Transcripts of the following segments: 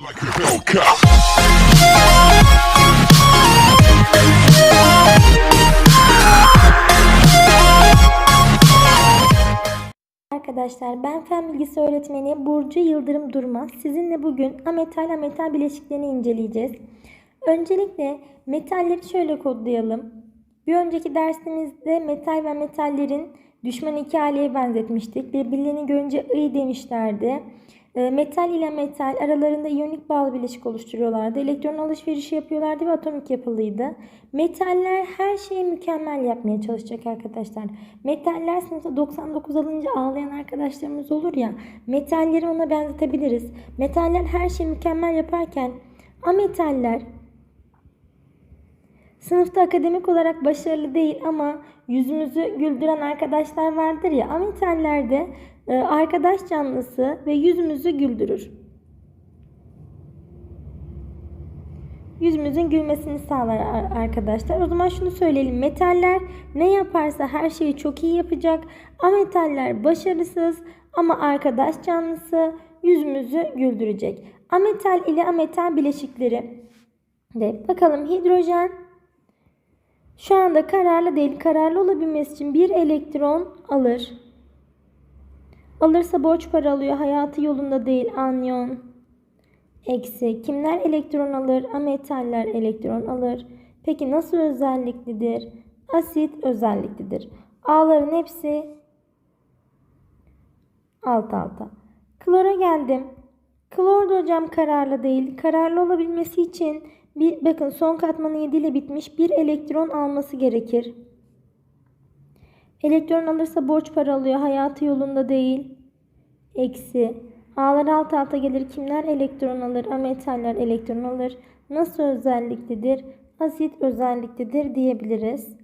like. Arkadaşlar ben fen bilgisi öğretmeni Burcu Yıldırım Durmaz. Sizinle bugün ametal ametal bileşiklerini inceleyeceğiz. Öncelikle metalleri şöyle kodlayalım. Bir önceki dersimizde metal ve metallerin düşman iki aileye benzetmiştik. Birbirlerini görünce ıy demişlerdi. E, Metal ile metal aralarında iyonik bağlı bileşik oluşturuyorlardı. Elektron alışverişi yapıyorlardı ve atomik yapılıydı. Metaller her şeyi mükemmel yapmaya çalışacak arkadaşlar. Metaller sınıfta 99 alınca ağlayan arkadaşlarımız olur ya. Metalleri ona benzetebiliriz. Metaller her şeyi mükemmel yaparken ametaller Sınıfta akademik olarak başarılı değil ama yüzümüzü güldüren arkadaşlar vardır ya. Ametallerde e, arkadaş canlısı ve yüzümüzü güldürür. Yüzümüzün gülmesini sağlar ar- arkadaşlar. O zaman şunu söyleyelim. Metaller ne yaparsa her şeyi çok iyi yapacak. Ametaller başarısız ama arkadaş canlısı yüzümüzü güldürecek. Ametal ile ametal bileşikleri de bakalım hidrojen şu anda kararlı değil. Kararlı olabilmesi için bir elektron alır. Alırsa borç para alıyor. Hayatı yolunda değil. Anyon. Eksi. Kimler elektron alır? Ametaller elektron alır. Peki nasıl özelliklidir? Asit özelliklidir. A'ların hepsi alt alta. Klora geldim. Klor da hocam kararlı değil. Kararlı olabilmesi için bir bakın son katmanı 7 ile bitmiş. Bir elektron alması gerekir. Elektron alırsa borç para alıyor. Hayatı yolunda değil. Eksi. A'lar alt alta gelir. Kimler elektron alır? Ametaller elektron alır. Nasıl özelliklidir? Asit özelliklidir diyebiliriz.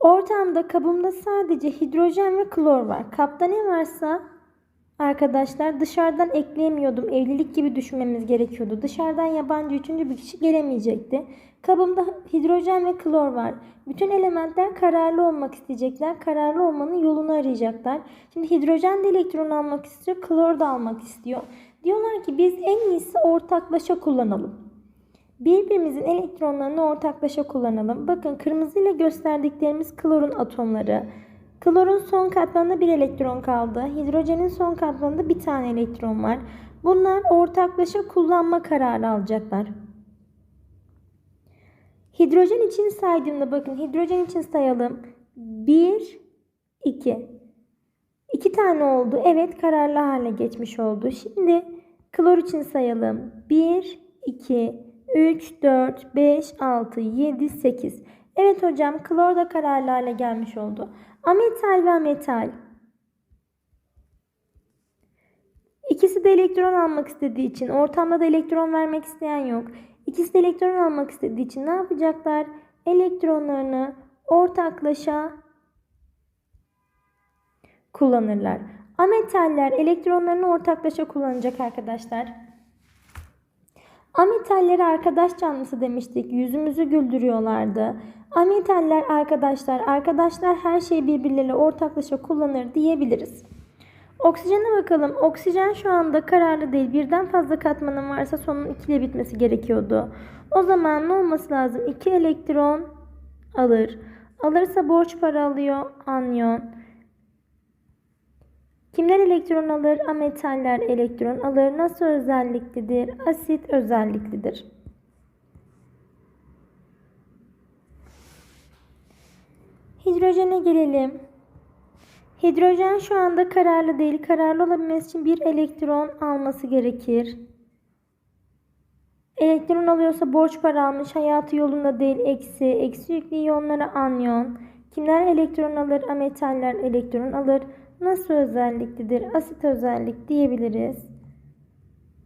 Ortamda kabımda sadece hidrojen ve klor var. Kapta ne varsa arkadaşlar dışarıdan ekleyemiyordum. Evlilik gibi düşünmemiz gerekiyordu. Dışarıdan yabancı üçüncü bir kişi gelemeyecekti. Kabımda hidrojen ve klor var. Bütün elementler kararlı olmak isteyecekler. Kararlı olmanın yolunu arayacaklar. Şimdi hidrojen de elektron almak istiyor. Klor da almak istiyor. Diyorlar ki biz en iyisi ortaklaşa kullanalım. Birbirimizin elektronlarını ortaklaşa kullanalım. Bakın kırmızıyla gösterdiklerimiz klorun atomları. Klorun son katmanında bir elektron kaldı. Hidrojenin son katmanında bir tane elektron var. Bunlar ortaklaşa kullanma kararı alacaklar. Hidrojen için saydığımda bakın hidrojen için sayalım. 1, 2. 2 tane oldu. Evet kararlı hale geçmiş oldu. Şimdi klor için sayalım. 1, 2, 3, 4, 5, 6, 7, 8. Evet hocam klor da kararlı hale gelmiş oldu. Ametal ve ametal. İkisi de elektron almak istediği için ortamda da elektron vermek isteyen yok. İkisi de elektron almak istediği için ne yapacaklar? Elektronlarını ortaklaşa kullanırlar. Ametaller elektronlarını ortaklaşa kullanacak arkadaşlar. Ametalleri arkadaş canlısı demiştik. Yüzümüzü güldürüyorlardı. Ametaller arkadaşlar, arkadaşlar her şeyi birbirleriyle ortaklaşa kullanır diyebiliriz. Oksijene bakalım. Oksijen şu anda kararlı değil. Birden fazla katmanın varsa sonun 2 ile bitmesi gerekiyordu. O zaman ne olması lazım? 2 elektron alır. Alırsa borç para alıyor. Anyon. Kimler elektron alır? Ametaller elektron alır. Nasıl özelliklidir? Asit özelliklidir. Hidrojene gelelim. Hidrojen şu anda kararlı değil. Kararlı olabilmesi için bir elektron alması gerekir. Elektron alıyorsa borç para almış. Hayatı yolunda değil. Eksi. Eksi yüklü iyonlara anyon. Kimler elektron alır? Ametaller elektron alır. Nasıl özelliklidir? Asit özellik diyebiliriz.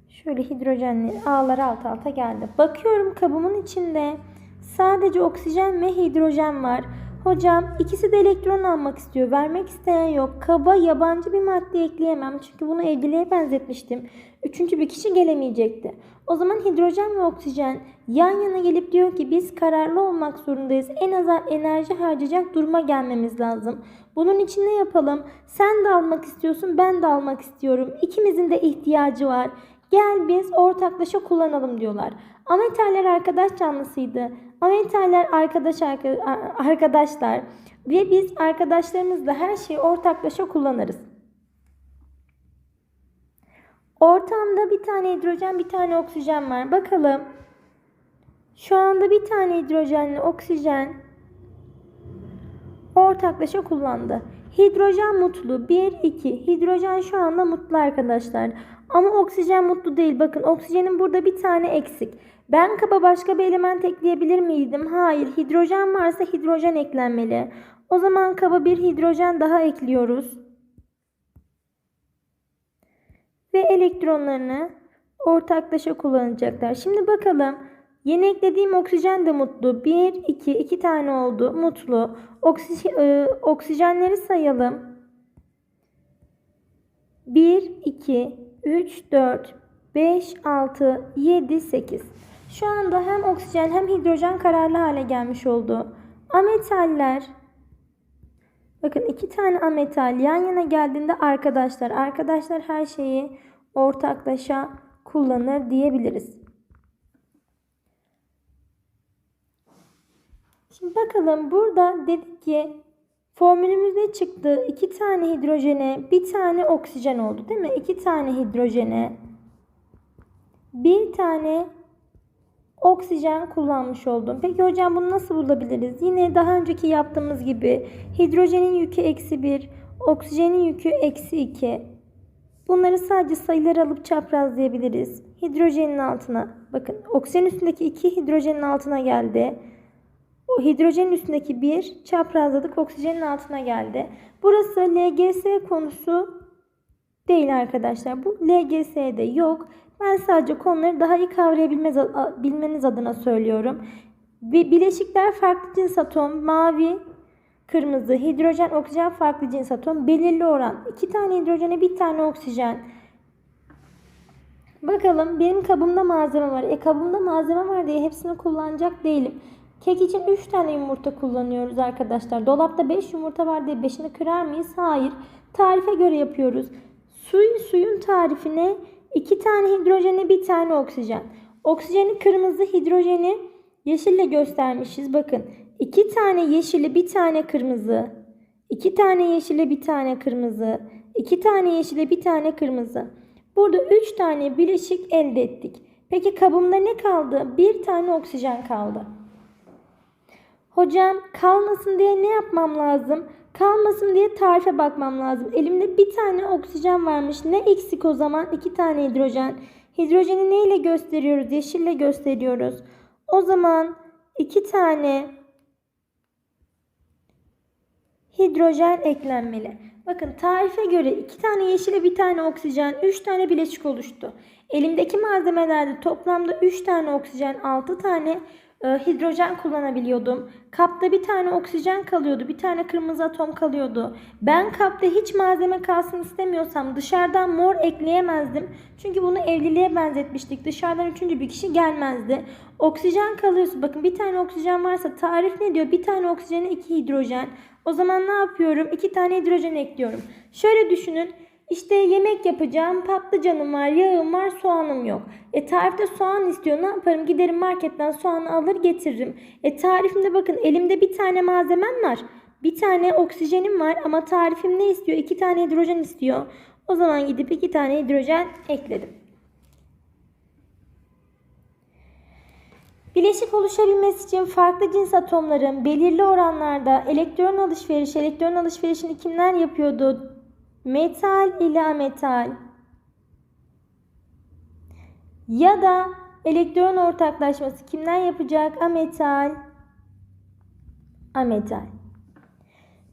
Şöyle hidrojenli A'lar alt alta geldi. Bakıyorum kabımın içinde sadece oksijen ve hidrojen var. Hocam ikisi de elektron almak istiyor. Vermek isteyen yok. Kaba yabancı bir madde ekleyemem. Çünkü bunu evliliğe benzetmiştim. Üçüncü bir kişi gelemeyecekti. O zaman hidrojen ve oksijen yan yana gelip diyor ki biz kararlı olmak zorundayız. En az enerji harcayacak duruma gelmemiz lazım. Bunun için ne yapalım? Sen de almak istiyorsun, ben de almak istiyorum. İkimizin de ihtiyacı var. Gel biz ortaklaşa kullanalım diyorlar. Ametaller arkadaş canlısıydı. Ametaller arkadaş arka- arkadaşlar ve biz arkadaşlarımızla her şeyi ortaklaşa kullanırız. Ortamda bir tane hidrojen, bir tane oksijen var. Bakalım. Şu anda bir tane hidrojenle oksijen ortaklaşa kullandı. Hidrojen mutlu. 1, 2. Hidrojen şu anda mutlu arkadaşlar. Ama oksijen mutlu değil. Bakın oksijenin burada bir tane eksik. Ben kaba başka bir element ekleyebilir miydim? Hayır. Hidrojen varsa hidrojen eklenmeli. O zaman kaba bir hidrojen daha ekliyoruz. Ve elektronlarını ortaklaşa kullanacaklar. Şimdi bakalım. Yeni eklediğim oksijen de mutlu. 1, 2, 2 tane oldu. Mutlu. Oksi, e, oksijenleri sayalım. 1, 2, 3, 4, 5, 6, 7, 8. Şu anda hem oksijen hem hidrojen kararlı hale gelmiş oldu. Ametaller Bakın iki tane ametal yan yana geldiğinde arkadaşlar, arkadaşlar her şeyi ortaklaşa kullanır diyebiliriz. Şimdi bakalım burada dedik ki formülümüz ne çıktı? İki tane hidrojene bir tane oksijen oldu değil mi? İki tane hidrojene bir tane oksijen kullanmış oldum. Peki hocam bunu nasıl bulabiliriz? Yine daha önceki yaptığımız gibi hidrojenin yükü eksi 1, oksijenin yükü eksi 2. Bunları sadece sayıları alıp çaprazlayabiliriz. Hidrojenin altına bakın oksijenin üstündeki 2 hidrojenin altına geldi. O hidrojenin üstündeki 1 çaprazladık oksijenin altına geldi. Burası LGS konusu değil arkadaşlar. Bu LGS'de yok. Ben sadece konuları daha iyi kavrayabilmeniz adına söylüyorum. Bileşikler farklı cins atom, mavi, kırmızı, hidrojen, oksijen farklı cins atom, belirli oran. iki tane hidrojene bir tane oksijen. Bakalım benim kabımda malzeme var. E kabımda malzeme var diye hepsini kullanacak değilim. Kek için 3 tane yumurta kullanıyoruz arkadaşlar. Dolapta 5 yumurta var diye 5'ini kırar mıyız? Hayır. Tarife göre yapıyoruz. Suyun suyun tarifine 2 tane hidrojene bir tane oksijen. Oksijeni kırmızı, hidrojeni yeşille göstermişiz. Bakın 2 tane yeşili bir tane kırmızı. 2 tane yeşile bir tane kırmızı. 2 tane yeşile bir tane kırmızı. Burada 3 tane bileşik elde ettik. Peki kabımda ne kaldı? Bir tane oksijen kaldı. Hocam kalmasın diye ne yapmam lazım? Kalmasın diye tarife bakmam lazım. Elimde bir tane oksijen varmış. Ne eksik o zaman? İki tane hidrojen. Hidrojeni neyle gösteriyoruz? Yeşille gösteriyoruz. O zaman iki tane hidrojen eklenmeli. Bakın tarife göre iki tane yeşile bir tane oksijen, üç tane bileşik oluştu. Elimdeki malzemelerde toplamda üç tane oksijen, altı tane e, hidrojen kullanabiliyordum. Kapta bir tane oksijen kalıyordu. Bir tane kırmızı atom kalıyordu. Ben kapta hiç malzeme kalsın istemiyorsam dışarıdan mor ekleyemezdim. Çünkü bunu evliliğe benzetmiştik. Dışarıdan üçüncü bir kişi gelmezdi. Oksijen kalıyorsa bakın bir tane oksijen varsa tarif ne diyor? Bir tane oksijene iki hidrojen. O zaman ne yapıyorum? İki tane hidrojen ekliyorum. Şöyle düşünün. İşte yemek yapacağım. Patlıcanım var, yağım var, soğanım yok. E tarifte soğan istiyor. Ne yaparım? Giderim marketten soğanı alır getiririm. E tarifimde bakın elimde bir tane malzemem var. Bir tane oksijenim var ama tarifim ne istiyor? İki tane hidrojen istiyor. O zaman gidip iki tane hidrojen ekledim. Bileşik oluşabilmesi için farklı cins atomların belirli oranlarda elektron alışverişi, elektron alışverişini kimler yapıyordu? Metal ile ametal ya da elektron ortaklaşması kimler yapacak? Ametal, ametal.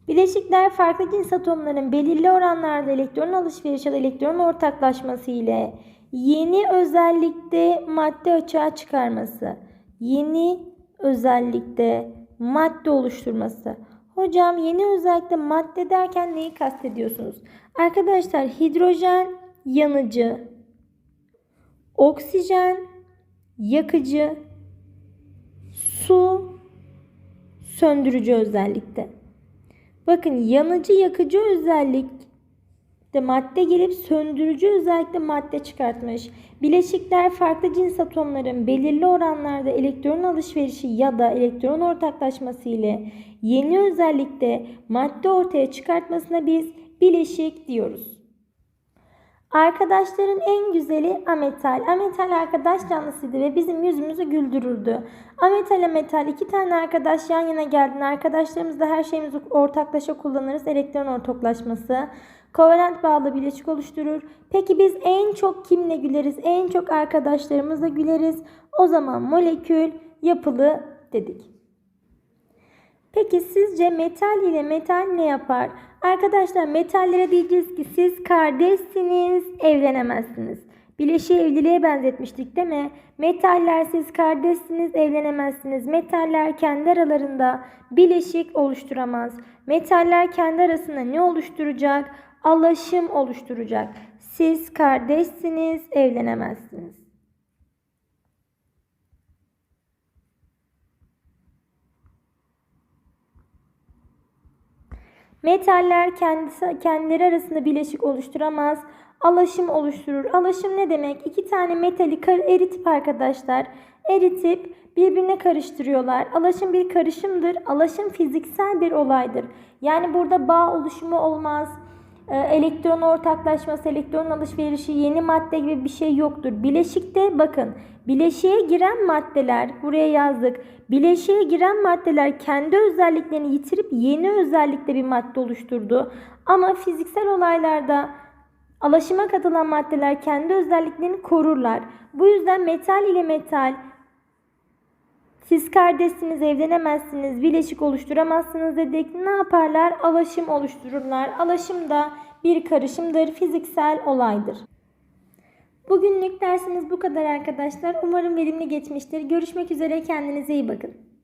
Bileşikler farklı cins atomların belirli oranlarda elektron alışverişi ya da elektron ortaklaşması ile yeni özellikte madde açığa çıkarması, yeni özellikte madde oluşturması. Hocam yeni özellikle madde derken neyi kastediyorsunuz? Arkadaşlar hidrojen yanıcı, oksijen yakıcı, su söndürücü özellikte. Bakın yanıcı yakıcı özellik de madde gelip söndürücü özellikle madde çıkartmış. Bileşikler farklı cins atomların belirli oranlarda elektron alışverişi ya da elektron ortaklaşması ile yeni özellikle madde ortaya çıkartmasına biz bileşik diyoruz. Arkadaşların en güzeli ametal. Ametal arkadaş canlısıydı ve bizim yüzümüzü güldürürdü. Ametal metal iki tane arkadaş yan yana geldiğinde arkadaşlarımız da her şeyimizi ortaklaşa kullanırız. Elektron ortaklaşması. Kovalent bağlı bileşik oluşturur. Peki biz en çok kimle güleriz? En çok arkadaşlarımızla güleriz. O zaman molekül yapılı dedik. Peki sizce metal ile metal ne yapar? Arkadaşlar metallere diyeceğiz ki siz kardeşsiniz, evlenemezsiniz. Bileşiği evliliğe benzetmiştik değil mi? Metaller siz kardeşsiniz, evlenemezsiniz. Metaller kendi aralarında bileşik oluşturamaz. Metaller kendi arasında ne oluşturacak? Alaşım oluşturacak. Siz kardeşsiniz, evlenemezsiniz. Metaller kendisi, kendileri arasında bileşik oluşturamaz. Alaşım oluşturur. Alaşım ne demek? İki tane metali eritip arkadaşlar eritip birbirine karıştırıyorlar. Alaşım bir karışımdır. Alaşım fiziksel bir olaydır. Yani burada bağ oluşumu olmaz. Ee, elektron ortaklaşması, elektron alışverişi, yeni madde gibi bir şey yoktur. Bileşikte bakın bileşiğe giren maddeler buraya yazdık. Bileşiğe giren maddeler kendi özelliklerini yitirip yeni özellikle bir madde oluşturdu. Ama fiziksel olaylarda alaşıma katılan maddeler kendi özelliklerini korurlar. Bu yüzden metal ile metal siz kardeşsiniz, evlenemezsiniz, bileşik oluşturamazsınız dedik. Ne yaparlar? Alaşım oluştururlar. Alaşım da bir karışımdır, fiziksel olaydır. Bugünlük dersimiz bu kadar arkadaşlar. Umarım verimli geçmiştir. Görüşmek üzere, kendinize iyi bakın.